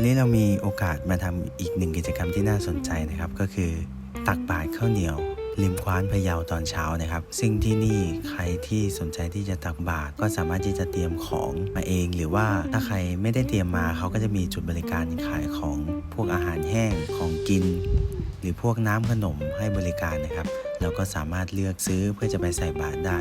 วันนี้เรามีโอกาสมาทำอีกหนึ่งกิจกรรมที่น่าสนใจนะครับ ก็คือตักบาตรข้าวเหนียวริมคว้านพะเยาตอนเช้านะครับ ซึ่งที่นี่ใครที่สนใจที่จะตักบาตรก็สามารถที่จะเตรียมของมาเอง หรือว่าถ้าใครไม่ได้เตรียมมาเขาก็จะมีจุดบริการขายของพวกอาหารแห้งของกิน หรือพวกน้ำขนมให้บริการนะครับเราก็สามารถเลือกซื้อเพื่อจะไปใส่บาตรได้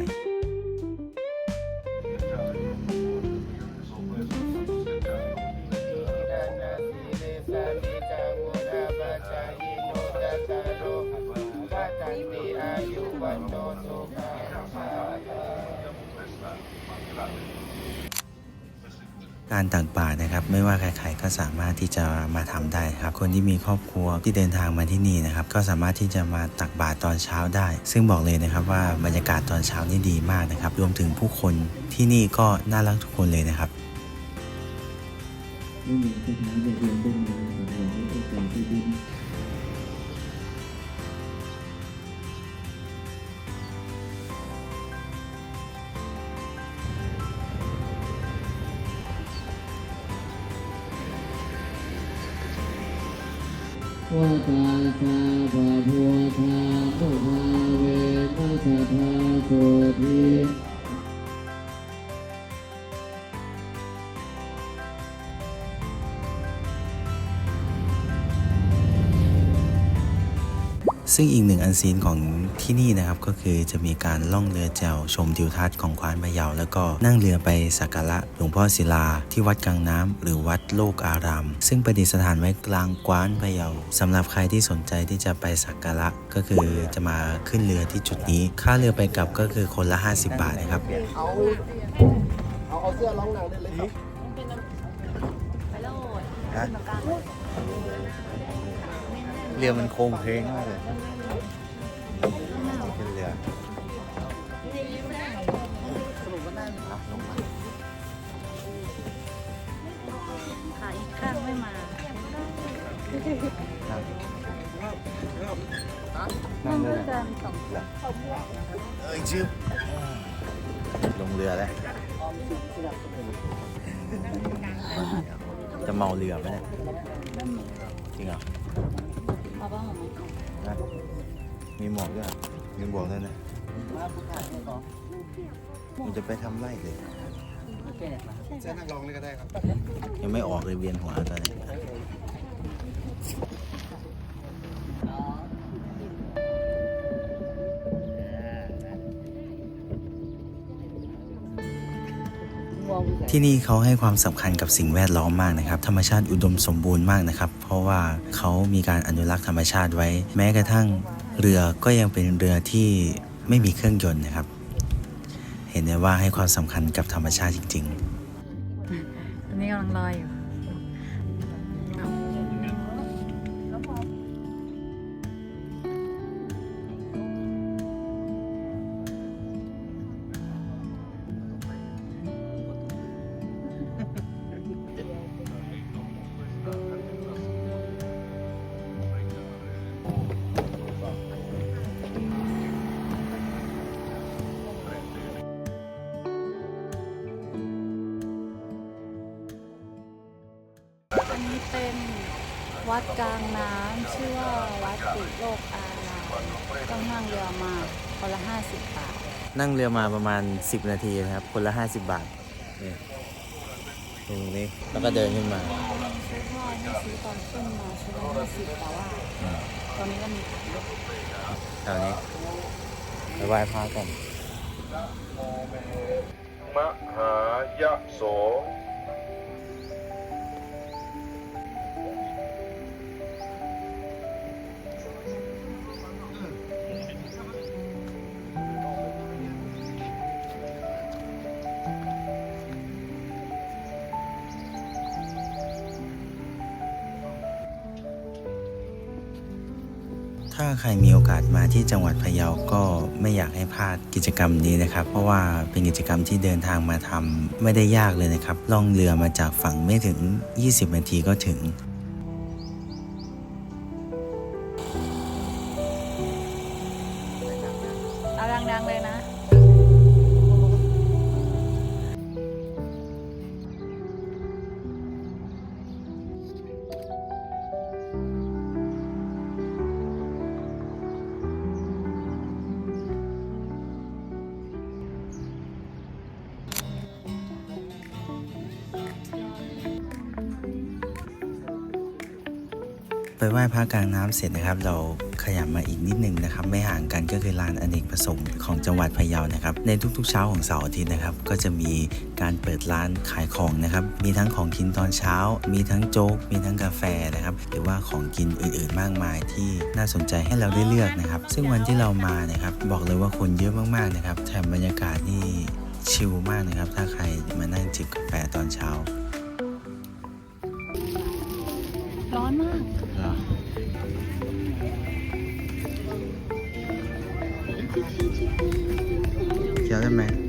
การตักบาตรนะครับ ไม่ว่าใครๆก็สามารถที่จะมาทำได้ครับ คนที่มีครอบครัวที่เดินทางมาที่นี่นะครับ ก็สามารถที่จะมาตักบาตรตอนเช้าได้ ซึ่งบอกเลยนะครับว่าบรรยากาศตอนเช้านี่ดีมากนะครับ รวมถึงผู้คนที่นี่ก็น่ารักทุกคนเลยนะครับไม่มีสถานเด็กเรียนต้นไม้ของเราไม่ ต้องการที่ดินว่าตาสาภาพัวทามุภาเวนัสทาโสที ซึ่งอีกหนึ่งอันซีนของที่นี่นะครับก็คือจะมีการล่องเรือแจวชมทิวทัศน์ของควานพะเยาแล้วก็นั่งเรือไปสักการะหลวงพ่อศิลาที่วัดกลางน้ำหรือวัดโลกอาราม ซึ่งประดิษฐานไว้กลางกวานพะเยาสำหรับใครที่สนใจที่จะไปสักการะก็คือจะมาขึ้นเรือที่จุดนี้ ค่าเรือไปกลับก็คือคนละ 50 บาทนะครับเอาเอาเสื้อร้องหนังได้เลยครับไปโลด เรือมันโค้งเพลงมากเลยขึ้นเรือขาอีกข้างไม่มานั่งเรือกันสองเอ้ยชื่อลงเรือแล้วจะเมาเรือไหมเนี่ยจริงเหรอ เอาบ้างไหมนะมีหมวกด้วยเหรอมีหมวกด้วยนะมันจะไปทำไรเลยเสื้อนักร้องเลยก็ได้ครับ ยังไม่ออกเลยเวียนหัวตอนนี้ ที่นี่เขาให้ความสำคัญกับสิ่งแวดล้อมมากนะครับ ธรรมชาติอุดมสมบูรณ์มากนะครับ เพราะว่าเขามีการอนุรักษ์ธรรมชาติไว้ แม้กระทั่งเรือก็ยังเป็นเรือที่ไม่มีเครื่องยนต์นะครับ เห็นได้ว่าให้ความสำคัญกับธรรมชาติจริงๆตอนนี้กำลังลอยอยู่ วัดกลางน้ำชื่อว่าวัดติโลกอารามต้องนั่งเรือมาคนละห้าสิบบาท นั่งเรือมาประมาณ 10 นาทีนะครับ คนละ 50 บาทนี่ตรงนี้แล้วก็เดินขึ้นมาซื้อพ่อที่ซื้อตอนขึ้นมาชุดละห้าสิบแต่ว่าตอนนี้ก็มีขายด้วยแถวนี้ไปไหว้พระกันมหายะโส ถ้าใครมีโอกาสมาที่จังหวัดพะเยาก็ไม่อยากให้พลาดกิจกรรมนี้นะครับ เพราะว่าเป็นกิจกรรมที่เดินทางมาทำไม่ได้ยากเลยนะครับล่องเรือมาจากฝั่งไม่ถึง 20 นาทีก็ถึง ไปไหว้พระกลางน้ำเสร็จนะครับ เราขยับมาอีกนิดนึงนะครับ ไม่ห่างกันก็คือลานอเนกประสงค์ของจังหวัดพะเยานะครับ ในทุกๆเช้าของเสาร์อาทิตย์นะครับ ก็จะมีการเปิดร้านขายของนะครับ มีทั้งของกินตอนเช้า มีทั้งโจ๊ก มีทั้งกาแฟนะครับ หรือว่าของกินอื่นๆ มากมายที่น่าสนใจให้เราได้เลือกนะครับ ซึ่งวันที่เรามานะครับ บอกเลยว่าคนเยอะมากๆนะครับ แถมบรรยากาศนี่ชิลมากนะครับ ถ้าใครมานั่งจิบกาแฟตอนเช้า ร้อนมาก เ